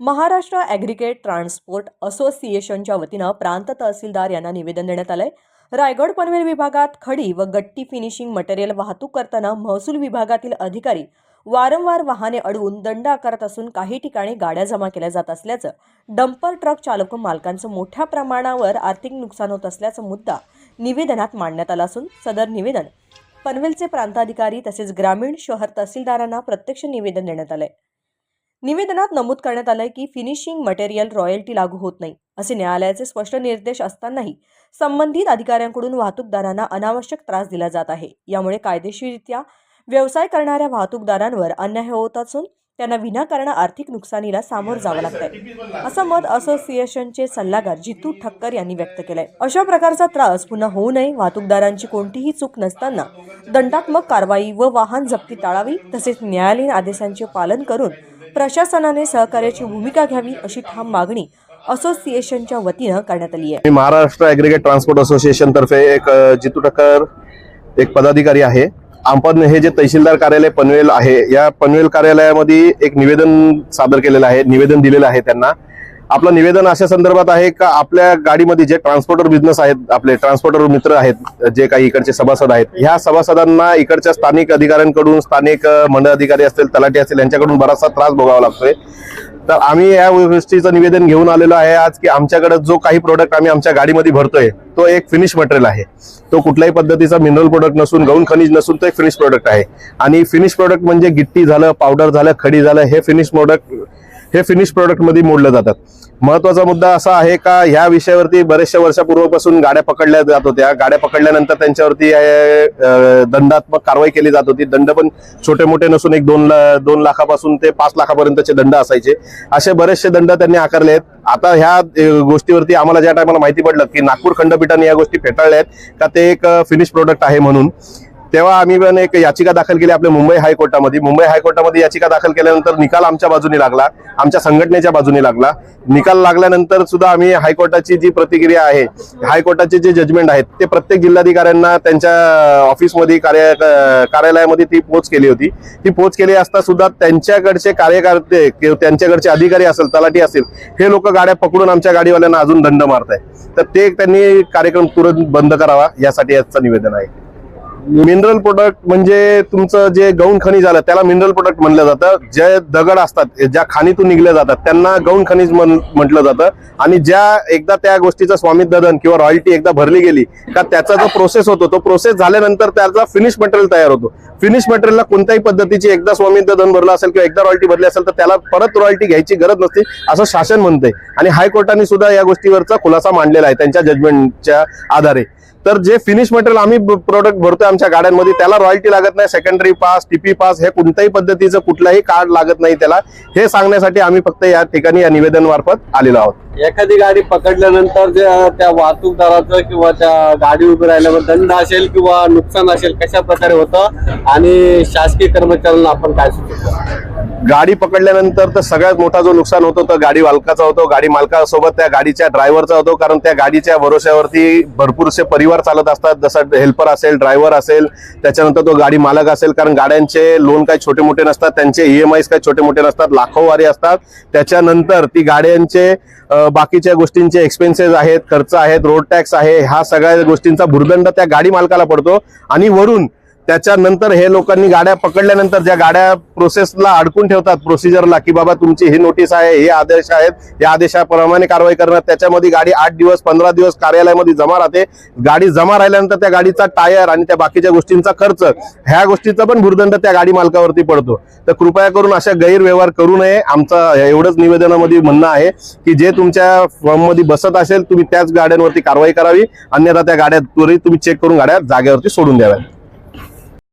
Maharashtra ॲग्रिकेट transport असोसिएशनच्या वतीनं प्रांत तहसीलदार यांना निवेदन देण्यात आलंय. रायगड पनवेल विभागात खडी व गट्टी फिनिशिंग मटेरियल वाहतूक करताना महसूल विभागातील अधिकारी वारंवार वाहने अडवून दंड आकारत असून काही ठिकाणी गाड्या जमा केल्या जात असल्याचं डंपर ट्रक चालक मालकांचं मोठ्या प्रमाणावर आर्थिक नुकसान होत असल्याचा मुद्दा निवेदनात मांडण्यात आला असून सदर निवेदन पनवेलचे प्रांताधिकारी तसेच ग्रामीण शहर तहसीलदारांना प्रत्यक्ष निवेदन देण्यात आलंय. निवेदनात नमूद करण्यात आलंय की फिनिशिंग मटेरियल रॉयल्टी लागू होत नाही असे न्यायालयाचे स्पष्ट निर्देश असतानाही संबंधित अधिकाऱ्यांकडून वाहतूकदारांना अनावश्यक त्रास दिला जात आहे. यामुळे कायदेशीररित्या व्यवसाय करणाऱ्या वाहतूकदारांवर अन्याय होत असून त्यांना विनाकारण आर्थिक नुकसानीला सामोरं जावं लागतंय. असं मत असोसिएशनचे सल्लागार जितू ठक्कर यांनी व्यक्त केलंय. अशा प्रकारचा त्रास पुन्हा होऊ नये वाहतूकदारांची कोणतीही चूक नसताना दंडात्मक कारवाई व वाहन जप्ती टाळावी तसेच न्यायालयीन आदेशांचे पालन करून प्रशासनाने सहकार्याची भूमिका घ्यावी अशी ठाम मागणी असोसिएशनच्या वतीनं करण्यात आली आहे. महाराष्ट्र ॲग्रिगेट ट्रान्सपोर्ट असोसिएशन तर्फे एक जितू ठक्कर एक पदाधिकारी आहे. आपण हे जे तहसीलदार कार्यालय पनवेल आहे या पनवेल कार्यालयामध्ये एक निवेदन सादर केलेलं आहे निवेदन दिलेलं आहे त्यांना. आपलं निवेदन अशा संदर्भात आहे का आपल्या गाडीमध्ये जे ट्रान्सपोर्टर बिझनेस आहेत आपले ट्रान्सपोर्टर मित्र आहेत जे काही इकडचे सभासद आहेत ह्या सभासदांना इकडच्या स्थानिक अधिकाऱ्यांकडून स्थानिक मंडळ अधिकारी असतील तलाठी असतील यांच्याकडून बराचसा त्रास भोगावा लागतोय. तर आम्ही या गोष्टीचं निवेदन घेऊन आलेलो आहे आज की आमच्याकडे जो काही प्रोडक्ट आम्ही आमच्या गाडीमध्ये भरतोय तो एक फिनिश मटेरियल आहे. तो कुठल्याही पद्धतीचा मिनरल प्रोडक्ट नसून गौण खनिज नसून तो एक फिनिश प्रोडक्ट आहे. आणि फिनिश प्रोडक्ट म्हणजे गिट्टी झालं पावडर झालं खडी झालं हे फिनिश प्रोडक्ट हे फिनिश प्रोडक्टमध्ये जातात. महत्त्वाचा मुद्दा असा आहे का ह्या विषयावरती बरेचशा वर्षापूर्वीपासून गाड्या पकडल्या जात होत्या. गाड्या पकडल्यानंतर त्यांच्यावरती दंडात्मक कारवाई केली जात होती. दंड पण छोटे मोठे नसून एक दोन ला- दोन लाखापासून ते पाच लाखापर्यंतचे दंड असायचे. असे बरेचसे दंड त्यांनी आकारले आहेत. आता ह्या गोष्टीवरती आम्हाला ज्या टायमाला माहिती पडलं की नागपूर खंडपीठाने या गोष्टी फेटाळल्या आहेत का ते एक फिनिश प्रोडक्ट आहे म्हणून. तेव्हा आम्ही पण एक याचिका दाखल केली आपल्या मुंबई हायकोर्टामध्ये. मुंबई हायकोर्टामध्ये याचिका दाखल केल्यानंतर निकाल आमच्या बाजूने लागला. आमच्या संघटनेच्या बाजूने लागला. निकाल लागल्यानंतर सुद्धा आम्ही हायकोर्टाची जी प्रतिक्रिया आहे हायकोर्टाचे जे जजमेंट आहेत ते प्रत्येक जिल्हाधिकाऱ्यांना त्यांच्या ऑफिसमध्ये कार्य कार्यालयामध्ये ती पोच केली होती. ती पोच केली असता सुद्धा त्यांच्याकडचे कार्यकर्ते किंवा त्यांच्याकडचे अधिकारी असेल तलाठी असेल हे लोक गाड्या पकडून आमच्या गाडीवाल्यांना अजून दंड मारत आहे तर ते त्यांनी कार्यक्रम तुरंत बंद करावा यासाठी याचं निवेदन आहे. मिनरल प्रोडक्ट म्हणजे तुमचं जे गौण खनिज आलं त्याला मिनरल प्रोडक्ट म्हणलं जातं. जे दगड असतात ज्या खाणीतून निघल्या जातात त्यांना गौण खनिज म्हण- म्हटलं जातं. आणि ज्या एकदा त्या गोष्टीचं स्वामित्व धन किंवा रॉयल्टी एकदा भरली गेली का त्याचा जो प्रोसेस होतो तो प्रोसेस झाल्यानंतर त्याचा फिनिश मटेरियल तयार होतो. फिनिश मटेरियलला कोणत्याही पद्धतीची एकदा स्वामित्व धन भरलं असेल किंवा एकदा रॉयल्टी भरली असेल तर त्याला परत रॉयल्टी घ्यायची गरज नसते असं शासन म्हणतंय. आणि हायकोर्टाने सुद्धा या गोष्टीवरचा खुलासा मांडलेला आहे त्यांच्या जजमेंटच्या आधारे. तर जे फिनिश मटेरियल आम्ही प्रोडक्ट भरतोय आमच्या गाड्यांमध्ये त्याला रॉयल्टी लागत नाही सेकंडरी पास टीपी पास हे कोणत्याही पद्धतीचं कुठलाही कार्ड लागत नाही त्याला. हे सांगण्यासाठी आम्ही फक्त या ठिकाणी या निवेदन मार्फत आलेलो आहोत. एखादी गाडी पकडल्यानंतर जे त्या वाहतूकदाराचं किंवा त्या गाडी उभी राहिल्यावर दंड असेल किंवा नुकसान असेल कशा प्रकारे होतं? आणि शासकीय कर्मचाऱ्यांना आपण काय सुचवतो गाडी पकडल्यानंतर तर सगळ्यात मोठा जो नुकसान होतो तो गाडी मालकाचा होतो गाडी मालकासोबत त्या गाडीच्या ड्रायव्हरचा होतो कारण त्या गाडीच्या भरोश्यावरती भरपूरसे परिवार चालत असतात. जसं हेल्पर असेल ड्रायव्हर असेल त्याच्यानंतर तो गाडी मालक असेल कारण गाड्यांचे लोन काही छोटे मोठे नसतात त्यांचे ईएमआय काही छोटे मोठे नसतात लाखोवारी असतात. त्याच्यानंतर ती गाड्यांचे बाकीच्या गोष्टींचे एक्सपेन्सेस आहेत खर्च आहेत रोड टॅक्स आहे ह्या सगळ्या गोष्टींचा भुर्दंड त्या गाडी मालकाला पडतो. आणि वरून त्याच्यानंतर हे लोकांनी गाड्या पकडल्यानंतर ज्या गाड्या प्रोसेसला अडकून ठेवतात प्रोसिजरला की बाबा तुमची ही नोटीस आहे हे आदेश आहेत या आदेशाप्रमाणे कारवाई करणार त्याच्यामध्ये गाडी आठ दिवस पंधरा दिवस कार्यालयामध्ये जमा राहते. गाडी जमा राहिल्यानंतर त्या गाडीचा टायर आणि त्या बाकीच्या गोष्टींचा खर्च ह्या गोष्टीचा पण भुर्दंड त्या गाडी मालकावरती पडतो. तर कृपया करून अशा गैरव्यवहार करू नये. आमचं एवढंच निवेदनामध्ये म्हणणं आहे की जे तुमच्या फॉर्ममध्ये बसत असेल तुम्ही त्याच गाड्यांवरती कारवाई करावी. अन्यथा त्या गाड्या त्वरित तुम्ही चेक करून गाड्या जागेवरती सोडून द्याव्या